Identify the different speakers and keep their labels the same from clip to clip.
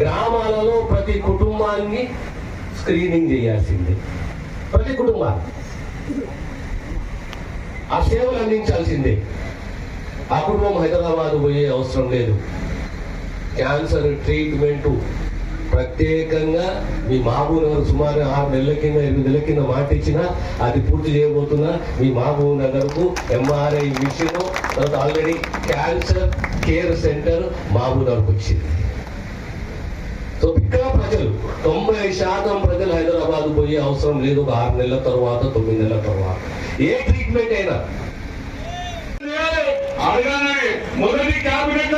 Speaker 1: గ్రామాలలో ప్రతి కుటుంబాన్ని స్క్రీనింగ్ చేయాల్సిందే. ప్రతి కుటుంబాన్ని. ఆ సేవలు అందించాల్సిందే. ఆ కుటుంబం హైదరాబాద్ పోయే అవసరం లేదు. క్యాన్సర్ ట్రీట్మెంట్ ప్రత్యేకంగా మీ మహబూబ్ నగర్ సుమారు ఆరు నెలల కింద ఎనిమిది నెలల కింద మాటిచ్చినా అది పూర్తి చేయబోతున్నా మీ మహబూబ్ నగర్కు ఎంఆర్ఐ మిషన్ తర్వాత ఆల్రెడీ క్యాన్సర్ కేర్ సెంటర్ మహబూబ్ నగర్కు వచ్చింది తొంభై శాతం ప్రజలు హైదరాబాద్ పోయే అవసరం లేదు. ఒక ఆరు నెలల తర్వాత తొమ్మిది నెలల తర్వాత. ఏ ట్రీట్మెంట్ అయినా?
Speaker 2: అడగానే మొదటి క్యాబినెట్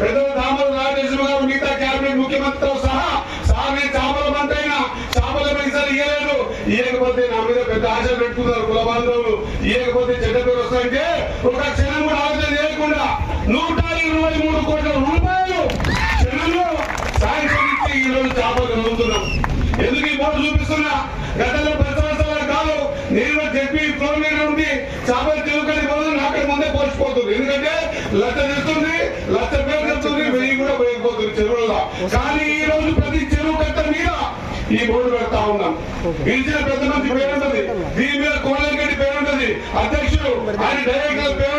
Speaker 2: పెద్ద దామల రాజేశ్వర గారు మిగతా క్యాబినెట్ ముఖ్యమంత్రితో సహా సామే చాపల అయినా చాపల పైసలు ఇయ్యలేదు. ఇయ్యకపోతే నా మీద పెద్ద ఆశ పెట్టుకున్నారు కుల బాంధవులు. ఇయ్యకపోతే చెడ్డ పేరు వస్తాయంటే ఒక క్షణం కూడా ఆలోచన లేకుండా నూట ఇరవై మూడు కోట్ల ఎందుకు ఈ బోర్డు చూపిస్తున్నా? గతంలో పది కాదు నేను చెప్పి ఫ్లోర్ మీద ఉండి చేపలు తిరుగుకని పోతుంది అక్కడ ముందే పోసిపోతుంది ఎందుకంటే లచ్చ తెస్తుంది లచ్చ పేరు తెస్తుంది వెయ్యి కూడా పోయిపోతుంది చెరువుల్లో. కానీ ఈ రోజు ప్రతి చెరువు కట్ట మీద ఈ బోర్డు పెడతా ఉన్నాం. గిరిజన పెద్ద మంది పేరుంటది. దీని మీద కోళ్ళగడ్డి పేరుంటది. అధ్యక్షుడు ఆయన డైరెక్టర్ పేరు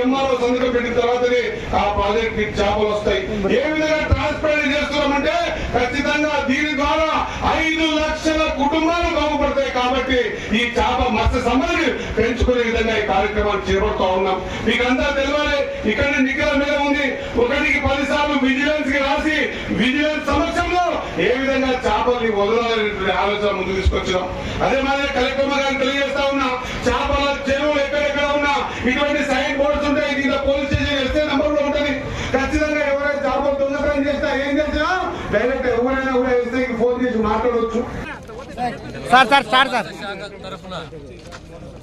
Speaker 2: ఎంఆర్ఓ సంతకం పెట్టిన తర్వాతనే ఆ ప్రాజెక్ట్కి చేపలు వస్తాయి. ఏ విధంగా ట్రాన్స్పరెంట్ చేస్తున్నామంటే ఖచ్చితంగా దీని ద్వారా ఐదు లక్షల కుటుంబాలు బాగుపడతాయి కాబట్టి ఈ చేప మత్స్య సంపదని పెంచుకునే విధంగా ఈ కార్యక్రమాలు చేపడుతూ ఉన్నాం. మీకంతా అంతా తెలియాలి ఇక్కడ నిఖిల మీద ఉంది. ఒకటికి పది సార్లు విజిలెన్స్కి రాసి విజిలెన్స్ సమక్షంలో ఏ విధంగా చేపల్ని వదలాలనే ఆలోచన ముందు తీసుకొచ్చినాం. అదే మాదిరి కలెక్టర్ గారిని తెలియజేస్తా ఉన్నా చేపల చెరువులు ఎక్కడెక్కడ ఉన్నా ఇటువంటి సైన్ బోర్డ్స్ ఉంటాయి దీంట్లో పోలీస్ స్టేషన్ ఎస్ఏ నంబర్ కూడా ఉంటుంది ఖచ్చితంగా ఎవరైనా చేపలు దొంగతనం చేస్తా ఏం చేసినా డైరెక్ట్ ఎవరైనా కూడా ఎస్ఐకి ఫోన్ చేసి మాట్లాడవచ్చు
Speaker 3: సార్ సార్ సార్ సార్.
Speaker 4: తరఫున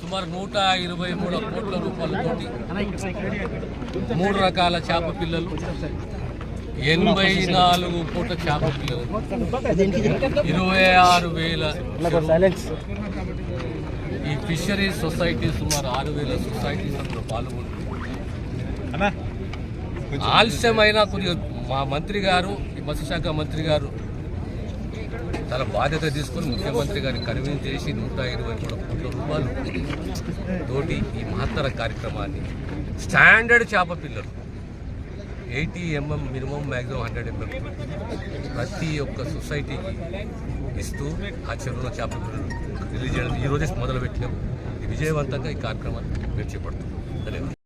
Speaker 4: సుమారు నూట ఇరవై మూడు కోట్ల రూపాయలతోటి మూడు రకాల చేప పిల్లలు ఎనభై నాలుగు కోట్ల చేప పిల్లలు ఇరవై ఆరు వేల ఈ ఫిషరీస్ సొసైటీ సుమారు ఆరు వేల సొసైటీస్ అందులో పాల్గొంటుంది. ఆలస్యమైన కొద్దిగా మా మంత్రి గారు ఈ మత్స్యశాఖ మంత్రి గారు చాలా బాధ్యత తీసుకొని ముఖ్యమంత్రి గారిని కన్వీన్ చేసి నూట ఇరవై మూడు కోట్ల రూపాయలు తోటి ఈ మహత్తర కార్యక్రమాన్ని స్టాండర్డ్ చేప పిల్లలు. Eighty mm minimum maximum hundred mm ప్రతి ఒక్క సొసైటీకి ఇస్తూ ఆ చెరువులో చేప పిల్లలు రిలీజ్ చేయడం ఈ రోజే మొదలుపెట్టినాం. ఈ విజయవంతంగా ఈ కార్యక్రమాన్ని మేము చేపడుతున్నాం ధన్యవాదాలు.